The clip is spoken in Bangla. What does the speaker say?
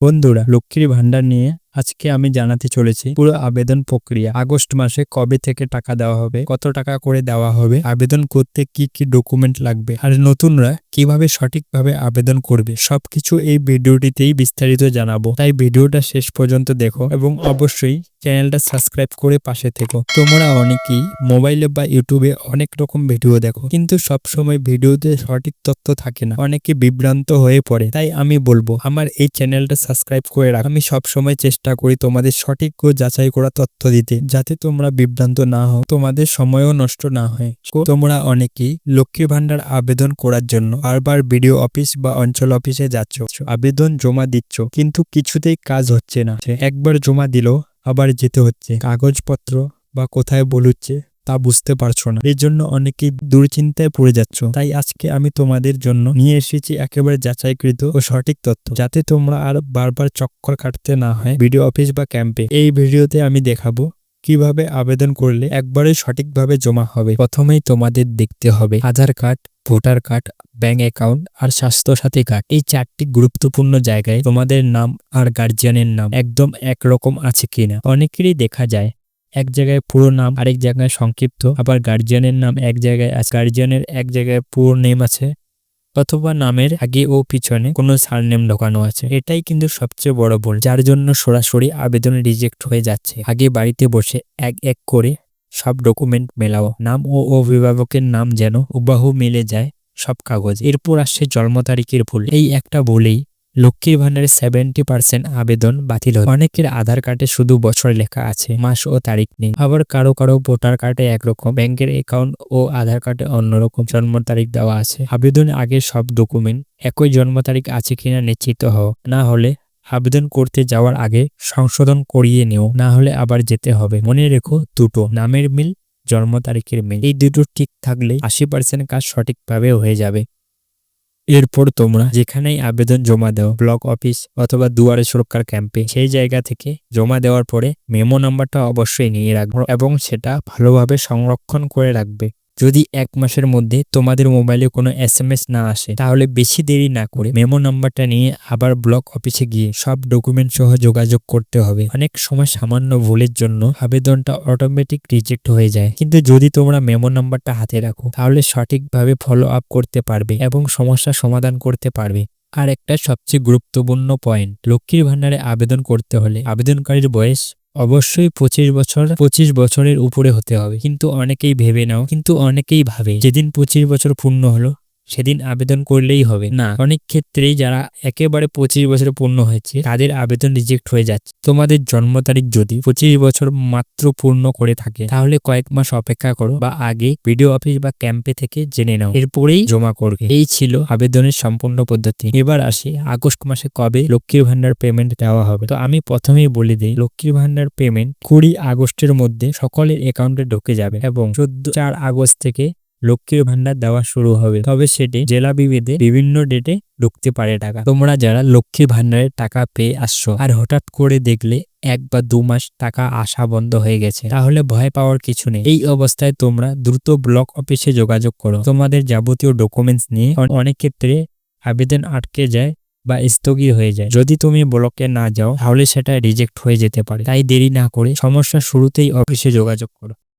বন্ধুরা, লক্ষ্মীর ভান্ডার নিয়ে আজকে আমি জানাতে চলেছি পুরো আবেদন প্রক্রিয়া। আগস্ট মাসে কবে থেকে টাকা দেওয়া হবে, কত টাকা করে দেওয়া হবে, আবেদন করতে কি কি ডকুমেন্ট লাগবে, আর নতুনরা কীভাবে সঠিকভাবে আবেদন করবে, সবকিছু এই ভিডিওটিতেই বিস্তারিত জানাব। তাই ভিডিওটা শেষ পর্যন্ত দেখো এবং অবশ্যই চ্যানেলটা সাবস্ক্রাইব করে পাশে থেকো। তোমরা অনেকেই মোবাইলে বা ইউটিউবে অনেক রকম ভিডিও দেখো, কিন্তু সব সময় ভিডিওতে সঠিক তথ্য থাকে না। অনেকে বিভ্রান্ত হয়ে পড়ে, তাই আমি বলব, আমার এই চ্যানেলটা সাবস্ক্রাইব করে রাখ। আমি সব সময় চেষ্টা করি তোমাদের সঠিক ও যাচাই করা তথ্য দিতে, যাতে তোমরা বিভ্রান্ত না হও, তোমাদের সময়ও নষ্ট না হয়। তোমরা অনেকেই লক্ষ্মী ভান্ডার আবেদন করার জন্য বারবার বিডিও অফিস বা অঞ্চল অফিসে যাচ্ছ। আবেদন জমা দিচ্ছ, কিন্তু কিছুতেই কাজ হচ্ছে না। একবার জমা দিল, আবার যেতে হচ্ছে। কাগজপত্র বা কোথায় বলুচ্ছে, তা বুঝতে পারছ না। এর জন্য অনেকেই দুশ্চিন্তায় পড়ে যাচ্ছ। তাই আজকে আমি তোমাদের জন্য নিয়ে এসেছি একেবারে যাচাইকৃত ও সঠিক তথ্য। যাতে তোমরা আর বারবার চক্কর কাটতে না হয় ভিডিও অফিস বা ক্যাম্পে। এই ভিডিওতে আমি দেখাবো কীভাবে আবেদন করলে একবারে সঠিকভাবে জমা হবে। প্রথমেই তোমাদের দেখতে হবে Aadhaar card voter card, bank account আর স্বাস্থ্যসাথী কার্ড। এই চারটি গুরুত্বপূর্ণ জায়গায় তোমাদের নাম আর গার্জিয়ানের নাম একদম একরকম আছে কিনা? অনেকেরই দেখা যায় এক জায়গায় পুরো নাম, আরেক জায়গায় সংক্ষিপ্ত, আবার গার্জিয়ানের নাম এক জায়গায় আছে। গার্জিয়ানের এক জায়গায় পুরো নেম আছে অথবা নামের আগে ও পিছনে কোনো সারনেম ঢোকানো আছে। এটাই কিন্তু সবচেয়ে বড় ভুল, যার জন্য সরাসরি আবেদন রিজেক্ট হয়ে যাচ্ছে। আগে বাড়িতে বসে এক এক করে সব ডকুমেন্ট মেলাও। নাম ও অভিভাবকের নাম যেন হুবাহু মিলে যায় সব কাগজ। এরপর আসছে জন্ম তারিখের ভুল। এই একটা ভুলেই লক্ষ্মীর ভান্ডারের সেভেন্টি পার্সেন্ট আবেদন বাতিল হয়। অনেকের আধার কার্ডে শুধু বছর লেখা আছে, মাস ও তারিখ নেই। আবার কারও কারও ভোটার কার্ডে একরকম, ব্যাংকের অ্যাকাউন্ট ও আধার কার্ডে অন্যরকম জন্ম তারিখ দেওয়া আছে। আবেদনের আগে সব ডকুমেন্ট একই জন্ম তারিখ আছে কিনা নিশ্চিত হও। না হলে আবেদন করতে যাওয়ার আগে সংশোধন করিয়ে নিও, না হলে আবার যেতে হবে। মনে রেখো, দুটো, নামের মিল, জন্ম তারিখের মিল। এই দুটো ঠিক থাকলে আশি পার্সেন্ট কাজ সঠিকভাবে হয়ে যাবে। এরপর তোমরা যেখানেই আবেদন জমা দাও, ব্লক অফিস অথবা দুয়ারে সুরক্ষার ক্যাম্পে, সেই জায়গা থেকে জমা দেওয়ার পরে মেমো নাম্বারটা অবশ্যই নিয়ে রাখব এবং সেটা ভালোভাবে সংরক্ষণ করে রাখবে। যদি এক মাসের মধ্যে তোমাদের মোবাইলে কোনো এস এম এস না আসে, তাহলে বেশি দেরি না করে মেমো নাম্বারটা নিয়ে আবার ব্লক অফিসে গিয়ে সব ডকুমেন্ট সহ যোগাযোগ করতে হবে। অনেক সময় সামান্য ভুলের জন্য আবেদনটা অটোমেটিক রিজেক্ট হয়ে যায়। কিন্তু যদি তোমরা মেমো নাম্বারটা হাতে রাখো, তাহলে সঠিকভাবে ফলো আপ করতে পারবে এবং সমস্যার সমাধান করতে পারবে। আর একটা সবচেয়ে গুরুত্বপূর্ণ পয়েন্ট লক্ষ্মীর ভান্ডারে আবেদন করতে হলে আবেদনকারীর বয়স অবশ্যই পঁচিশ বছর, পঁচিশ বছরের উপরে হতে হবে। কিন্তু অনেকেই ভেবে নাও, কিন্তু অনেকেই ভাবে, যেদিন পঁচিশ বছর পূর্ণ হলো সেদিন আবেদন করলেই হবে। না। অনেক ক্ষেত্রেই যারা একেবারে পঁচিশ বছরে পূর্ণ হয়েছে তাদের আবেদন রিজেক্ট হয়ে যাচ্ছে। তোমাদের জন্ম তারিখ যদি পঁচিশ বছর মাত্র পূর্ণ করে থাকে তাহলে কয়েক মাস অপেক্ষা করো বা আগে বিডিও অফিস বা ক্যাম্পে থেকে জেনে নাও। এরপরেই জমা করবে। এই ছিল আবেদনের সম্পূর্ণ পদ্ধতি। এবার আসি আগস্ট মাসে কবে লক্ষ্মীর ভান্ডার পেমেন্ট দেওয়া হবে। তো আমি প্রথমেই বলে দিই লক্ষ্মীর ভান্ডার পেমেন্ট কুড়ি আগস্টের মধ্যে সকলের অ্যাকাউন্টে ঢুকে যাবে এবং চোদ্দ চার আগস্ট থেকে লক্ষ্মীর ভান্ডার দেওয়া শুরু হবে। তবে সেটি জেলা বিভেদে বিভিন্ন ডেটে ঢুকতে পারে টাকা। তোমরা যারা লক্ষ্মীর ভান্ডারের টাকা পেয়ে আসছো আর হঠাৎ করে দেখলে এক বা দু মাস টাকা আসা বন্ধ হয়ে গেছে, তাহলে ভয় পাওয়ার কিছু নেই। এই অবস্থায় তোমরা দ্রুত ব্লক অফিসে যোগাযোগ করো। তোমাদের যাবতীয় ডকুমেন্টস নিয়ে অনেক ক্ষেত্রে আবেদন আটকে যায় বা স্থগিত হয়ে যায়। যদি তুমি ব্লকে না যাও, তাহলে সেটা রিজেক্ট হয়ে যেতে পারে। তাই দেরি না করে সমস্যা শুরুতেই অফিসে যোগাযোগ করো।